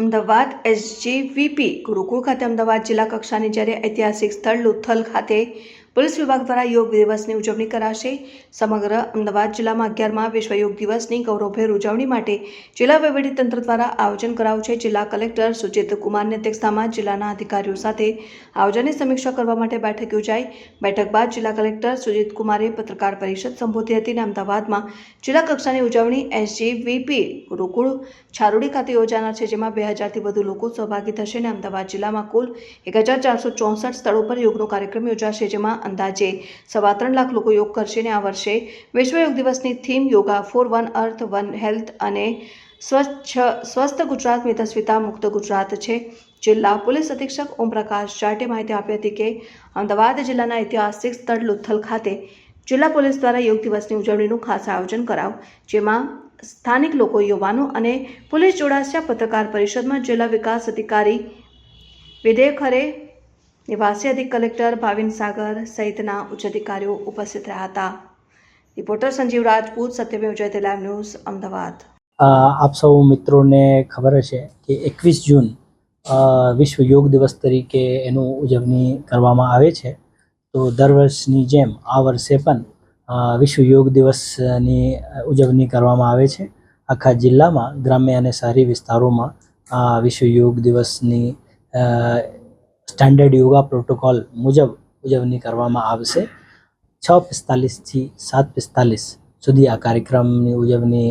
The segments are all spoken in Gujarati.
અમદાવાદ એસજીવીપી ગુરુકુળ ખાતે અમદાવાદ જિલ્લા કક્ષાની જ્યારે ઐતિહાસિક સ્થળ લુથલ ખાતે પોલીસ વિભાગ દ્વારા યોગ દિવસની ઉજવણી કરાશે. સમગ્ર અમદાવાદ જિલ્લામાં અગિયારમાં વિશ્વ યોગ દિવસની ગૌરવભેર ઉજવણી માટે જિલ્લા વહીવટીતંત્ર દ્વારા આયોજન કરાયું છે જિલ્લા કલેક્ટર સુચિત કુમારની અધ્યક્ષતામાં જિલ્લાના અધિકારીઓ સાથે આયોજનની સમીક્ષા કરવા માટે બેઠક યોજાઈ. બેઠક બાદ જિલ્લા કલેક્ટર સુજીત કુમારે પત્રકાર પરિષદ સંબોધી હતી અને અમદાવાદમાં જિલ્લા કક્ષાની ઉજવણી એસજીવીપી ગુરુકુળ છારોડી ખાતે યોજાનાર છે, જેમાં બે હજારથી વધુ લોકો સહભાગી થશે અને અમદાવાદ જિલ્લામાં કુલ એક હજાર ચારસો ચોસઠ સ્થળો પર યોગનો કાર્યક્રમ યોજાશે, જેમાં અંદાજે સવા ત્રણ લાખ લોકો યોગ કરશે અને આ વર્ષે વિશ્વ યોગ દિવસની theme yoga for one earth, one health અને સ્વચ્છ, સ્વસ્થ ગુજરાત, મેધસ્વિતા મુક્ત ગુજરાત છે. જિલ્લા પોલીસ અધિક્ષક ઓમપ્રકાશ જાટે માહિતી આપી હતી કે અમદાવાદ જિલ્લાના ઐતિહાસિક સ્થળ લુથલ ખાતે જિલ્લા પોલીસ દ્વારા યોગ દિવસની ઉજવણીનું ખાસ આયોજન કરાવ જેમાં સ્થાનિક લોકો, યુવાનો અને પોલીસ જોડાશે પત્રકાર પરિષદમાં જિલ્લા વિકાસ અધિકારી વિધેય ખરે નિવાસી અધિક કલેક્ટર ભાવિન સાગર સહિતના ઉચ્ચ અધિકારીઓ ઉપસ્થિત રહ્યા હતા. Reporter Sanjeev Rajput, Satyamev Jayate live news Ahmedabad. આપ સૌ મિત્રોને ખબર હશે કે એકવીસ જૂન વિશ્વ યોગ દિવસ તરીકે એનું ઉજવણી કરવામાં આવે છે. તો દર વર્ષની જેમ આ વર્ષે પણ વિશ્વ યોગ દિવસની ઉજવણી કરવામાં આવે છે. આખા જિલ્લામાં, ગ્રામ્ય અને શહેરી વિસ્તારોમાં આ વિશ્વ યોગ દિવસની સ્ટાન્ડર્ડ યોગા પ્રોટોકોલ મુજબ ઉજવણી કરવામાં આવશે. છ પિસ્તાલીસથી સાત પિસ્તાલીસ સુધી આ કાર્યક્રમની ઉજવણી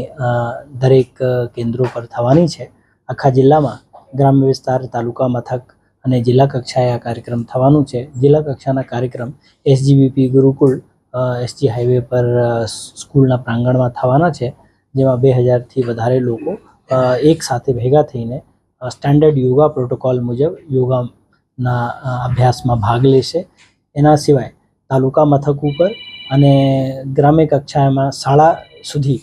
દરેક કેન્દ્રો પર થવાની છે. આખા જિલ્લામાં ગ્રામ્ય વિસ્તાર, તાલુકા મથક અને જિલ્લા કક્ષાએ આ કાર્યક્રમ થવાનું છે. જિલ્લા કક્ષાના કાર્યક્રમ એસજીબીપી ગુરુકુળ એસજી હાઈવે પર સ્કૂલના પ્રાંગણમાં થવાના છે, જેમાં બે હજારથી વધારે લોકો એક સાથે ભેગા થઈને સ્ટાન્ડર્ડ યોગા પ્રોટોકોલ મુજબ યોગાના અ, અભ્યાસમાં ભાગ લેશે. એના સિવાય તાલુકા મથક ઉપર અને ગ્રામ્ય કક્ષામાં શાળા સુધી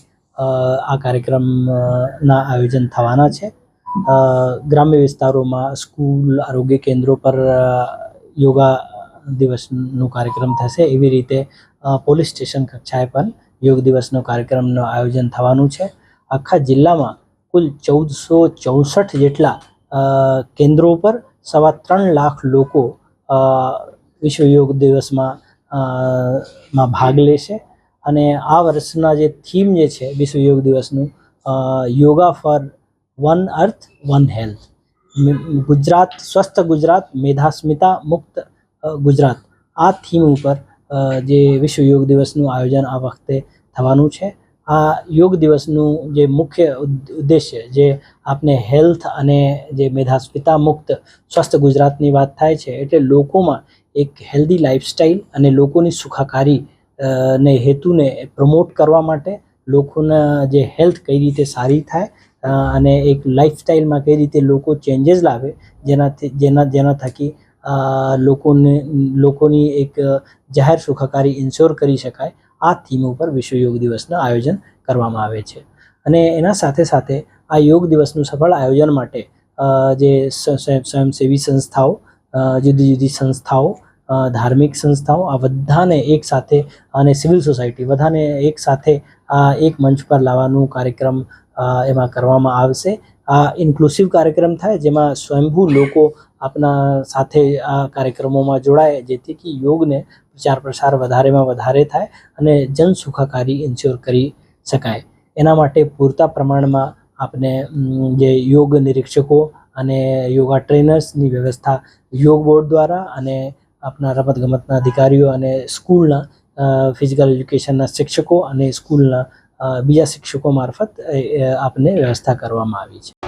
આ કાર્યક્રમના આયોજન થવાના છે. ગ્રામ્ય વિસ્તારોમાં સ્કૂલ આરોગ્ય કેન્દ્રો પર યોગા દિવસનો કાર્યક્રમ થશે. એવી રીતે પોલીસ સ્ટેશન કક્ષાએ પણ યોગ દિવસનો કાર્યક્રમનું આયોજન થવાનું છે. આખા જિલ્લામાં કુલ ચૌદસો ચોસઠ જેટલા કેન્દ્રો પર સવા ત્રણ લાખ લોકો વિશ્વ યોગ દિવસમાં માં ભાગ લેશે. અને આ વર્ષના જે થીમ જે છે વિશ્વ યોગ દિવસનું yoga for one earth, one health. Gujarat, સ્વસ્થ ગુજરાત, મેધાસ્મિતા મુક્ત ગુજરાત. આ થીમ ઉપર જે વિશ્વ યોગ દિવસનું આયોજન આ વખતે થવાનું છે. આ યોગ દિવસનું જે મુખ્ય ઉદ્દેશ્ય જે આપને હેલ્થ અને જે મેધાસ્વિતા મુક્ત સ્વસ્થ ગુજરાતની વાત થાય છે, એટલે લોકોમાં એક હેલ્ધી લાઇફસ્ટાઈલ અને લોકોની સુખાકારી ને હેતુને પ્રમોટ કરવા માટે લોકોના જે હેલ્થ કઈ રીતે સારી થાય અને એક લાઇફસ્ટાઈલમાં કઈ રીતે લોકો ચેન્જીસ લાવે, જેનાથી, જેના જેના થકી લોકોને, લોકોની એક જાહેર સુખાકારી ઇન્શ્યોર કરી શકાય આ થીમ ઉપર વિશ્વ યોગ દિવસનું આયોજન કરવામાં આવે છે. અને એના સાથે સાથે આ યોગ દિવસનું સફળ આયોજન માટે જે સ્વ- સ્વયંસેવી સંસ્થાઓ જુદી જુદી સંસ્થાઓ ધાર્મિક સંસ્થાઓ, આ બધાને એક સાથે અને સિવિલ સોસાયટી બધાને એક સાથે આ એક મંચ પર લાવવાનું કાર્યક્રમ એમાં કરવામાં આવશે. આ ઇન્ક્લુસિવ કાર્યક્રમ થાય જેમાં સ્વયંભૂ લોકો આપના સાથે આ કાર્યક્રમોમાં જોડાય, જેથી કે યોગને પ્રચાર પ્રસાર વધારેમાં વધારે થાય અને જન સુખાકારી ઇન્શ્યોર કરી શકાય. એના માટે પૂરતા પ્રમાણમાં આપણે જે યોગ નિરીક્ષકો અને યોગા ટ્રેનર્સની વ્યવસ્થા યોગ બોર્ડ દ્વારા અને આપણા રમતગમતના અધિકારીઓ અને સ્કૂલના ફિઝિકલ એજ્યુકેશનના શિક્ષકો અને સ્કૂલના બીજા શિક્ષકો મારફત આપને વ્યવસ્થા કરવામાં આવી છે.